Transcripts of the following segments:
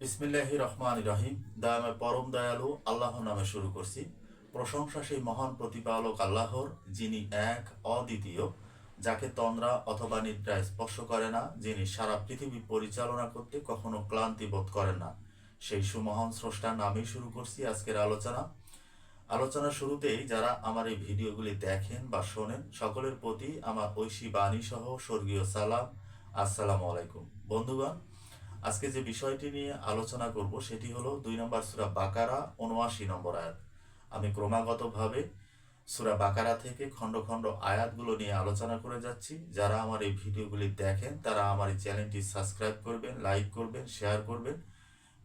বিসমিল্লাহি রহমান রহিম দয়াময় পরম দয়ালু আল্লাহর নামে শুরু করছি। প্রশংসা সেই মহান প্রতিপালক আল্লাহর, যিনি এক, অদ্বিতীয়, যাকে তন্দ্রা অথবা নিদ্রায় স্পর্শ করে না, যিনি সারা পৃথিবী পরিচালনা করতে কখনো ক্লান্তি বোধ করেন না। সেই সুমহান স্রষ্টার নামেই শুরু করছি আজকের আলোচনা। আলোচনার শুরুতেই যারা আমার এই ভিডিওগুলি দেখেন বা শোনেন, সকলের প্রতি আমার ঐশী বাণী সহ স্বর্গীয় সালাম। আসসালামু আলাইকুম। বন্ধুগণ আজকে যে বিষয়টি নিয়ে আলোচনা করব, সেটি হলো দুই নম্বর সুরা বাকারা, উনআশি নম্বর আয়াত। আমি ক্রমাগতভাবে সুরা বাকারা থেকে খণ্ড খণ্ড আয়াতগুলো নিয়ে আলোচনা করে যাচ্ছি। যারা আমার এই ভিডিওগুলি দেখেন, তারা আমার এই চ্যানেলটি সাবস্ক্রাইব করবেন, লাইক করবেন, শেয়ার করবেন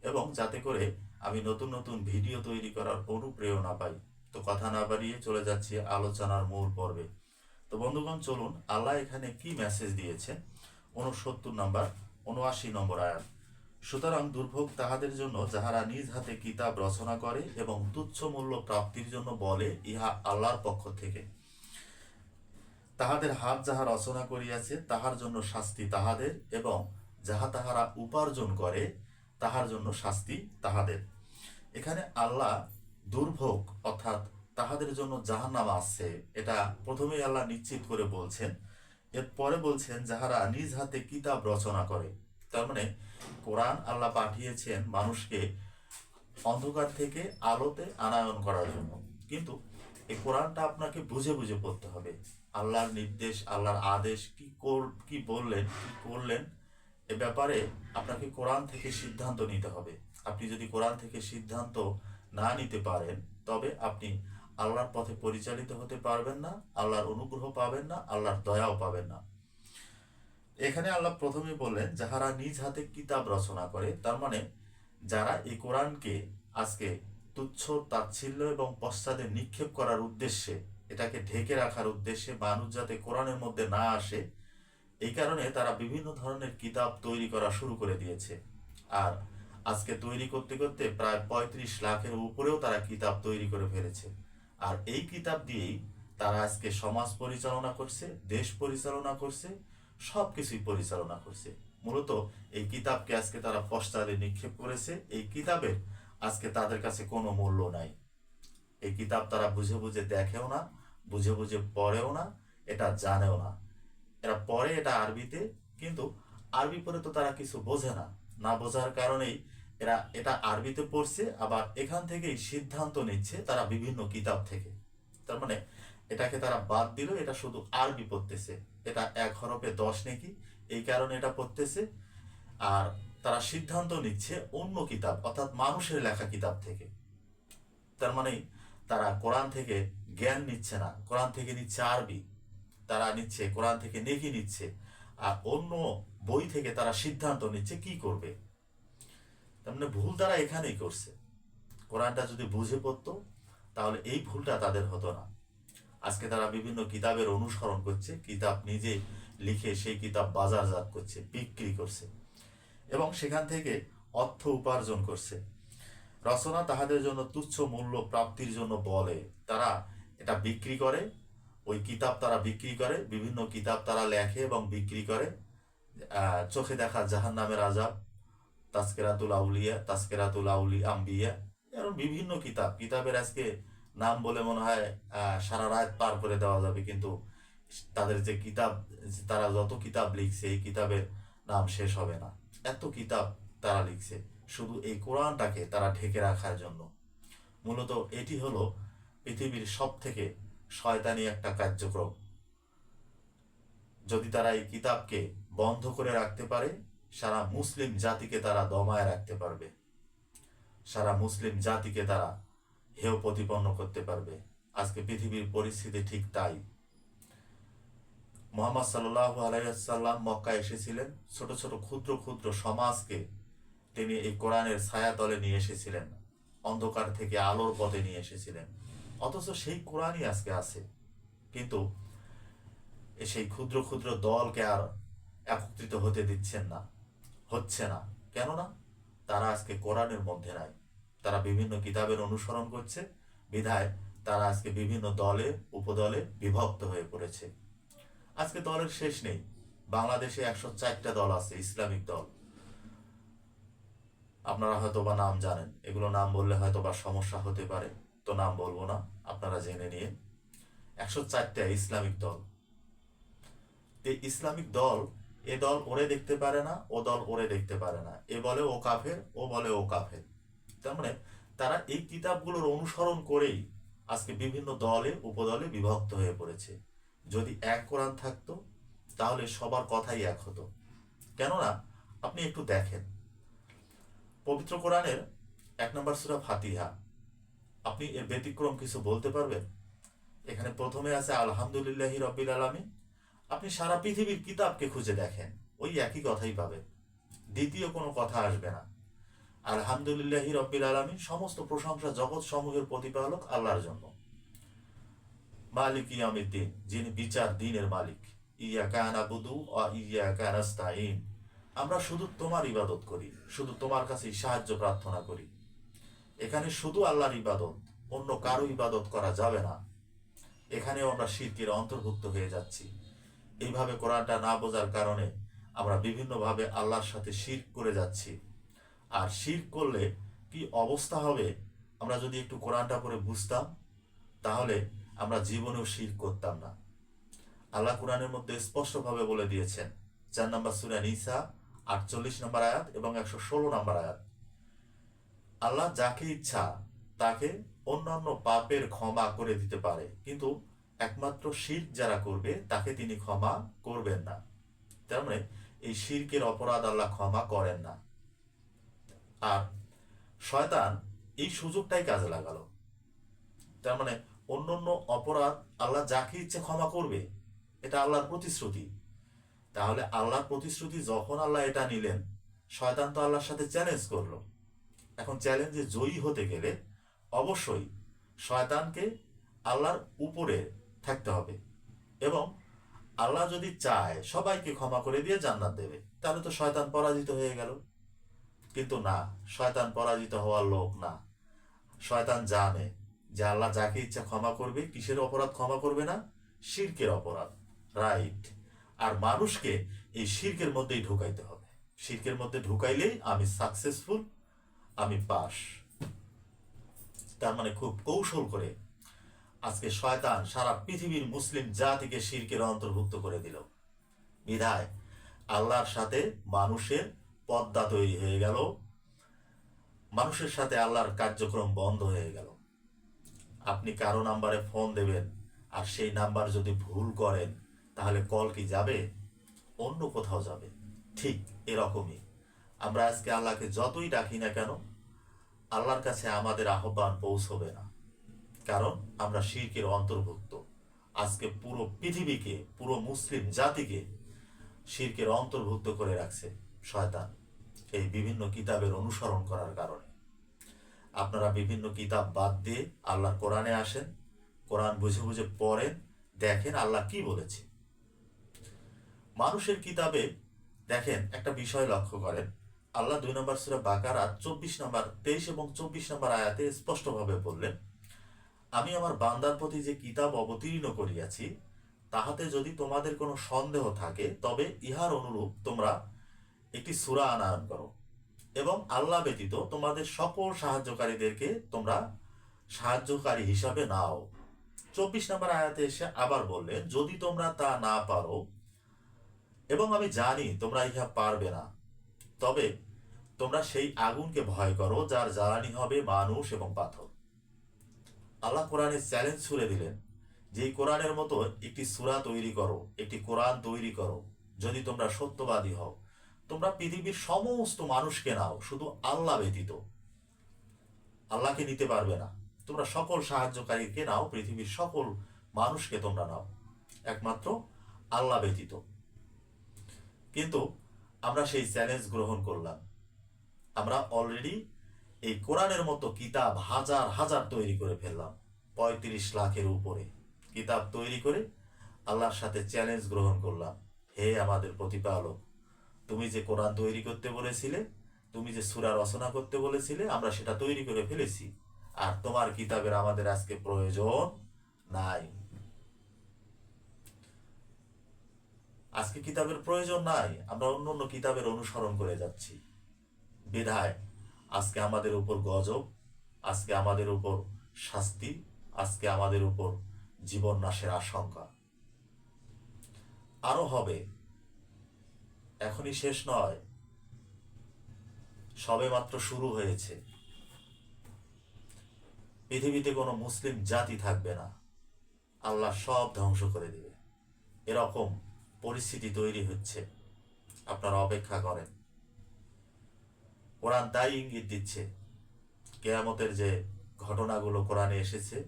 এবং যাতে করে আমি নতুন নতুন ভিডিও তৈরি করার অনুপ্রেরণা পাই। তো কথা না বাড়িয়ে চলে যাচ্ছি আলোচনার মূল পর্বে। তো বন্ধুগণ, চলুন, আল্লাহ এখানে কি মেসেজ দিয়েছে? উনসত্তর নম্বর উনআশি নম্বর আয়াত। সুতরাং দুর্ভোগ তাহাদের জন্য যাহারা নিজ হাতে কিতাব রচনা করে এবং তুচ্ছ মূল্য প্রাপ্তির জন্য বলে, ইহা আল্লাহর পক্ষ থেকে। তাহাদের হাত যাহা রচনা করিয়াছে, তাহার জন্য শাস্তি তাহাদের এবং যাহা তাহারা উপার্জন করে, তাহার জন্য শাস্তি তাহাদের। এখানে আল্লাহ দুর্ভোগ অর্থাৎ তাহাদের জন্য জাহান্নাম আসছে, এটা প্রথমেই আল্লাহ নিশ্চিত করে বলছেন। এরপরে বলছেন, যাহারা নিজ হাতে কিতাব রচনা করে তার মানে কোরআন আল্লাহ পাঠিয়েছেন মানুষকে অন্ধকার থেকে আলোতে আনায়ন করার জন্য। কিন্তু এই কোরআনটা আপনাকে বুঝে বুঝে পড়তে হবে। আল্লাহর নির্দেশ, আল্লাহর আদেশ, কি কি বললেন, কি করলেন, এ ব্যাপারে আপনাকে কোরআন থেকে সিদ্ধান্ত নিতে হবে। আপনি যদি কোরআন থেকে সিদ্ধান্ত না নিতে পারেন, তবে আপনি আল্লাহর পথে পরিচালিত হতে পারবেন না, আল্লাহর অনুগ্রহ পাবেন না, আল্লাহর দয়াও পাবেন না। এখানে আল্লাহ প্রথমে বললেন, যাহারা নিজ হাতে কিতাব রচনা করে, তার মানে যারা এই কোরআনকে আজকে তুচ্ছ, তাচ্ছিল্য এবং পশ্চাদে নিক্ষেপ করার উদ্দেশ্যে, এটাকে ঢেকে রাখার উদ্দেশ্যে মানুষ যাতে কোরআনের মধ্যে না আসে, এই কারণে তারা বিভিন্ন ধরনের কিতাব তৈরি করা শুরু করে দিয়েছে। আর আজকে তৈরি করতে করতে প্রায় পঁয়ত্রিশ লাখের উপরেও তারা কিতাব তৈরি করে ফেলেছে। আর এই কিতাব দিয়েই তারা আজকে সমাজ পরিচালনা করছে, দেশ পরিচালনা করছে সব কিছুই পরিচালনা করছে। মূলত এই কিতাবকে আজকে তারা পশ্চাদে নিক্ষেপ করেছে। এই কিতাবের আজকে তাদের কাছে কোনো মূল্য নাই। এই কিতাব তারা বুঝে বুঝে দেখেও না, বুঝে বুঝে পড়েও না, এটা জানেও না। এরা পড়ে এটা আরবিতে, কিন্তু আরবি পড়ে তো তারা কিছু বোঝে না। না বোঝার কারণেই এরা এটা আরবিতে পড়ছে, আবার এখান থেকেই সিদ্ধান্ত নিচ্ছে তারা বিভিন্ন কিতাব থেকে। তার মানে এটাকে তারা বাদ দিল, এটা শুধু আরবি পড়তেছে। এটা এক হরফে দশ নাকি? এই কারণে এটা পড়তেছে। আর তারা সিদ্ধান্ত নিচ্ছে অন্য কিতাব, অর্থাৎ মানুষের লেখা কিতাব থেকে। তার মানে তারা কোরআন থেকে জ্ঞান নিচ্ছে না। কোরআন থেকে নিচ্ছে আরবি। তারা নিচ্ছে, কোরআন থেকে নেকি নিচ্ছে। আর অন্য বই থেকে তারা সিদ্ধান্ত নিচ্ছে কি করবে। তার মানে ভুল তারা এখানেই করছে। কোরআনটা যদি বুঝে পড়তো, তাহলে এই ভুলটা তাদের হতো না। আজকে তারা বিভিন্ন কিতাবের অনুসরণ করছে, কিতাব নিজে লিখে সেই কিতাব বাজারজাত করছে, বিক্রি করছে এবং সেখান থেকে অর্থ উপার্জন করছে। রচনা তাহাদের জন্য তুচ্ছ মূল্য প্রাপ্তির জন্য বলে। তারা এটা বিক্রি করে, ওই কিতাব তারা বিক্রি করে, বিভিন্ন কিতাব তারা লেখে এবং বিক্রি করে। চোখে দেখা জাহান নামের আজাব তাস্কেরাতুল আউলিয়া তাস্কেরাতুল আউলি আম্বিয়া এরকম বিভিন্ন কিতাব। কিতাবের আজকে নাম বলে মনে হয় সারা রাত পার করে দেওয়া যাবে। কিন্তু তাদের যে কিতাব তারা যত কিতাব লিখছে, এই কিতাবের নাম শেষ হবে না। এত কিতাব তারা লিখছে। শুধু এই কোরআনটাকে তারা ঢেকে রাখার জন্য। মূলত এটি হলো পৃথিবীর সব থেকে শয়তানি একটা কার্যক্রম। যদি তারা এই কিতাবকে বন্ধ করে রাখতে পারে, সারা মুসলিম জাতিকে তারা দমায় রাখতে পারবে। সারা মুসলিম জাতিকে তারা হেয় প্রতিপন্ন করতে পারবে। আজকে পৃথিবীর পরিস্থিতি ঠিক তাই। মোহাম্মদ সাল্লাহ আলাইসাল্লাম মক্কা এসেছিলেন। ছোট ছোট ক্ষুদ্র ক্ষুদ্র সমাজকে তিনি এই কোরআনের ছায়া তলে নিয়ে এসেছিলেন। অন্ধকার থেকে আলোর পথে নিয়ে এসেছিলেন। অথচ সেই কোরআনই আজকে আছে। কিন্তু সেই ক্ষুদ্র ক্ষুদ্র দলকে আর একত্রিত হতে দিচ্ছেন না, হচ্ছে না। কেননা তারা আজকে কোরআনের মধ্যে নাই। তারা বিভিন্ন কিতাবের অনুসরণ করছে। বিধায় তারা আজকে বিভিন্ন দলে, উপদলে বিভক্ত হয়ে পড়েছে। আজকে দলের শেষ নেই। বাংলাদেশে একশো চারটা দল আছে, ইসলামিক দল। আপনারা হয়তো বা নাম জানেন। এগুলো নাম বললে হয়তো বা সমস্যা হতে পারে। তো নাম বলব না, আপনারা জেনে নিন একশো চারটা ইসলামিক দল। ইসলামিক দল, এ দল ওরে দেখতে পারে না, ও দল ওরে দেখতে পারে না। এ বলে ও কাফের, ও বলে ও কাফের। তার মানে তারা এই কিতাবগুলোর অনুসরণ করেই আজকে বিভিন্ন দলে, উপদলে বিভক্ত হয়ে পড়েছে। যদি এক কোরআন থাকতো, তাহলে সবার কথাই এক হতো। কেননা, আপনি একটু দেখেন। পবিত্র কোরআনের এক নম্বর সুরা ফাতিহা। আপনি এর ব্যতিক্রম কিছু বলতে পারবেন? এখানে প্রথমে আছে, আলহামদুলিল্লাহি রব্বিল আলামিন। আপনি সারা পৃথিবীর কিতাবকে খুঁজে দেখেন। ওই একই কথাই পাবেন। দ্বিতীয় কোনো কথা আসবে না। আলহামদুলিল্লাহি রব্বিল আলামিন, সমস্ত প্রশংসা জগৎ সমূহের প্রতিপালক আল্লাহর জন্য। মালিক ইয়ামিদ্দিন যিনি বিচার দিনের মালিক। ইয়া কানা বুদু ও ইয়া কানাস্তাইন আমরা শুধু তোমার ইবাদত করি, শুধু তোমার কাছেই সাহায্য প্রার্থনা করি। এখানে শুধু আল্লাহর ইবাদত, অন্য কারও ইবাদত করা যাবে না। এখানেও আমরা শিরকের অন্তর্ভুক্ত হয়ে যাচ্ছি। এইভাবে কোরআনটা না বোঝার কারণে আমরা বিভিন্নভাবে আল্লাহর সাথে শির করে যাচ্ছি। আর শির করলে কি অবস্থা হবে? আমরা যদি একটু কোরআনটা পরে বুঝতাম, তাহলে আমরা জীবনেও শির করতাম না। আল্লাহ কোরআনের মধ্যে স্পষ্টভাবে বলে দিয়েছেন, চার নম্বর সুরা নিসা, আটচল্লিশ নম্বর আয়াত এবং একশো ষোলো নম্বর আয়াত। আল্লাহ যাকে ইচ্ছা তাকে অন্যান্য পাপের ক্ষমা করে দিতে পারে, কিন্তু একমাত্র শির যারা করবে, তাকে তিনি ক্ষমা করবেন না। তার মানে এই শিরকের অপরাধ আল্লাহ ক্ষমা করেন না। আর শয়তান এই সুযোগটাই কাজে লাগালো। তার মানে অন্য অন্য অপরাধ আল্লাহ যাকে ইচ্ছে ক্ষমা করবে, এটা আল্লাহর প্রতিশ্রুতি। তাহলে আল্লাহর প্রতিশ্রুতি যখন আল্লাহ এটা নিলেন, শয়তান তো আল্লাহর সাথে চ্যালেঞ্জ করল। এখন চ্যালেঞ্জে জয়ী হতে গেলে অবশ্যই শয়তানকে আল্লাহর উপরে থাকতে হবে এবং আল্লাহ যদি চায় সবাইকে ক্ষমা করে দিয়ে জান্নাত দেবে, তাহলে তো শয়তান পরাজিত হয়ে গেল। কিন্তু না, শয়তান পরাজিত হওয়ার লোক না। শয়তান জানে যে আল্লাহ যাকে ইচ্ছা ক্ষমা করবে, কিসের অপরাধ ক্ষমা করবে না? শিরকের অপরাধ, রাইট? আর মানুষকে এই শিরকের মধ্যেই ঢুকাইতে হবে। শিরকের মধ্যে ঢুকাইলেই আমি সাকসেসফুল আমি পাস। তার মানে খুব কৌশল করে আজকে শয়তান সারা পৃথিবীর মুসলিম জাতিকে শিরকের অন্তর্ভুক্ত করে দিল। বিধায় আল্লাহর সাথে মানুষের পদ্মা তৈরি হয়ে গেল। মানুষের সাথে আল্লাহর কার্যক্রম বন্ধ হয়ে গেল। আপনি কারও নাম্বারে ফোন দেবেন, আর সেই নাম্বার যদি ভুল করেন, তাহলে কল কি যাবে? অন্য কোথাও যাবে। ঠিক এরকমই। আমরা আজকে আল্লাহকে যতই ডাকি না কেন, আল্লাহর কাছে আমাদের আহ্বান পৌঁছবে না। কারণ আমরা শিরকের অন্তর্ভুক্ত। আজকে পুরো পৃথিবীকে, পুরো মুসলিম জাতিকে শিরকের অন্তর্ভুক্ত করে রাখছে। শয়তান এই বিভিন্ন কিতাবের অনুসরণ করার কারণে। আপনারা বিভিন্ন কিতাব বাদ দিয়ে আল্লাহর কোরআনে আসেন, কোরআন বুঝে বুঝে পড়েন, দেখেন আল্লাহ কি বলেছে মানুষের কিতাবে দেখেন একটা বিষয় লক্ষ্য করেন। আল্লাহ দুই নম্বর সুরে বাকার বাকারা চব্বিশ নম্বর, তেইশ এবং চব্বিশ নম্বর আয়াতে স্পষ্টভাবে বললেন, আমি আমার বান্দার প্রতি যে কিতাব অবতীর্ণ করিয়াছি, তাহাতে যদি তোমাদের কোনো সন্দেহ থাকে, তবে ইহার অনুরূপ তোমরা একটি সুরা আনায়ন করো। এবং আল্লাহ ব্যতীত তোমাদের সকল সাহায্যকারীদেরকে তোমরা সাহায্যকারী হিসাবে নাও। চব্বিশ নম্বর আয়াতে এসে আবার বললেন, যদি তোমরা তা না পারো, এবং আমি জানি তোমরা ইহা পারবে না, তবে তোমরা সেই আগুনকে ভয় করো, যার জ্বালানি হবে মানুষ এবং পাথর। আল্লাহ কোরআনে চ্যালেঞ্জ ছুড়ে দিলেন যে কোরআনের মতো একটি সুরা তৈরি করো, একটি কোরআন তৈরি করো, যদি তোমরা সত্যবাদী হও। তোমরা পৃথিবীর সমস্ত মানুষকে নাও, শুধু আল্লাহ ব্যতীত। আল্লাহকে নিতে পারবে না। তোমরা সকল সাহায্যকারীকে নাও, পৃথিবীর সকল মানুষকে তোমরা নাও। একমাত্র আল্লাহ ব্যতীত। কিন্তু আমরা সেই চ্যালেঞ্জ গ্রহণ করলাম। আমরা অলরেডি এই কোরআনের মতো কিতাব হাজার হাজার তৈরি করে ফেললাম, পঁয়ত্রিশ লাখের উপরে। কিতাব তৈরি করে আল্লাহর সাথে চ্যালেঞ্জ গ্রহণ করলাম। হে আমাদের প্রতিপালক তুমি যে কোরআন তৈরি করতে বলেছিলে, তুমি যে সূরা রচনা করতে বলেছিলে, আমরা সেটা তৈরি করে ফেলেছি। আর তোমার কিতাবের আমাদের আজকে প্রয়োজন নাই। আজকে কিতাবের প্রয়োজন নাই, আমরা অন্য অন্য কিতাবের অনুসরণ করে যাচ্ছি। বিধায়, আজকে আমাদের উপর গজব, আজকে আমাদের উপর শাস্তি, আজকে আমাদের উপর জীবন নাশের আশঙ্কা। আরও হবে এখনই শেষ নয়। সবে মাত্র শুরু হয়েছে। পৃথিবীতে কোনো মুসলিম জাতি থাকবে না। আল্লাহ সব ধ্বংস করে দেবে। এরকম পরিস্থিতি তৈরি হচ্ছে। আপনারা অপেক্ষা করেন। কোরআন তাই ইঙ্গিত দিচ্ছে। কেয়ামতের যে ঘটনাগুলো কোরআনে এসেছে,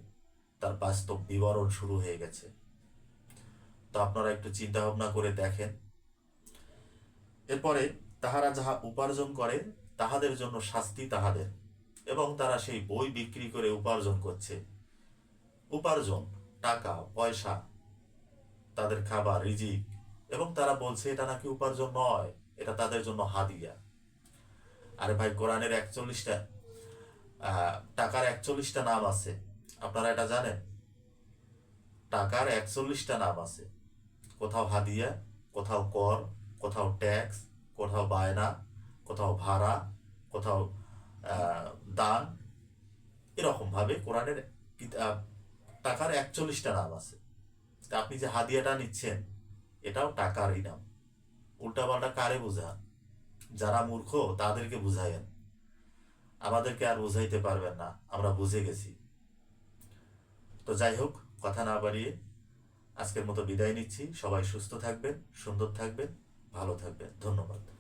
তার বাস্তব বিবরণ শুরু হয়ে গেছে। তো আপনারা একটু চিন্তা ভাবনা করে দেখেন। এরপরে তাহারা যাহা উপার্জন করে, তাহাদের জন্য শাস্তি তাহাদের, এবং তারা সেই বই বিক্রি করে উপার্জন করছে। উপার্জন, টাকা, পয়সা, তাদের খাবার, রিজিক, এবং তারা বলছে, এটা নাকি উপার্জন নয়, এটা তাদের জন্য হাদিয়া। আরে ভাই, কোরআনের একচল্লিশটা টাকার একচল্লিশটা নাম আছে। আপনারা এটা জানেন? টাকার একচল্লিশটা নাম আছে। কোথাও হাদিয়া, কোথাও কর কোথাও ট্যাক্স কোথাও বায়না, কোথাও ভাড়া, কোথাও দান এরকম ভাবে কোরআনের টাকার একচল্লিশটা নাম আছে। আপনি যে হাদিয়াটা নিচ্ছেন, এটাও টাকারই নাম। উল্টাপাল্টা কারে বোঝান? যারা মূর্খ, তাদেরকে বুঝায়েন। আমাদেরকে আর বুঝাইতে পারবেন না, আমরা বুঝে গেছি। তো যাই হোক, কথা না বাড়িয়ে আজকের মতো বিদায় নিচ্ছি। সবাই সুস্থ থাকবেন, সুন্দর থাকবেন। ভালো থাকবেন ধন্যবাদ।